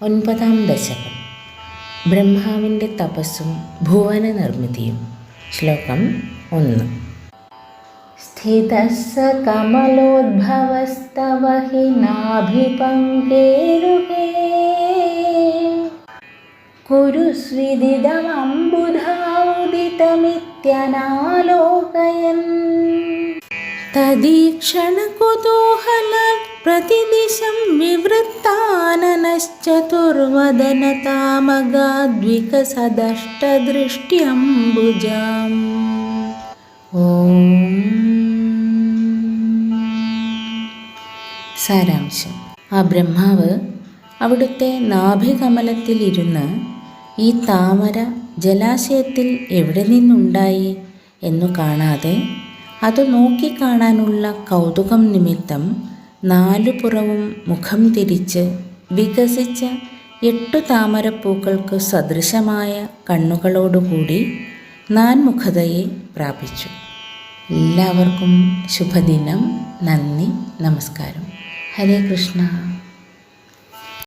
ഒൻപതാം ദശകം ബ്രഹ്മാവിൻ്റെ തപസ്സും ഭുവന നിർമ്മിതിയും ശ്ലോകം ഒന്ന് स्थितः कमलोद्भवस्तव हि नाभिपङ्केरुहे कुरुस्विदिदमम्बुधा उदितमित्यनालोकयन् तदीक्षणकुतूहलात् प्रतिदिशं विवृत्त ഓം. സാരാംശം. ആ ബ്രഹ്മാവ് അവിടുത്തെ നാഭികമലത്തിലിരുന്ന് ഈ താമര ജലാശയത്തിൽ എവിടെ നിന്നുണ്ടായി എന്നു കാണാതെ അത് നോക്കിക്കാണാനുള്ള കൗതുകം നിമിത്തം നാലുപുറവും മുഖം തിരിച്ച് വികസിച്ച എട്ടു താമരപ്പൂക്കൾക്ക് സദൃശമായ കണ്ണുകളോടുകൂടി നാൻമുഖതയെ പ്രാപിച്ചു. എല്ലാവർക്കും ശുഭദിനം. നന്ദി. നമസ്കാരം. ഹരേ കൃഷ്ണ.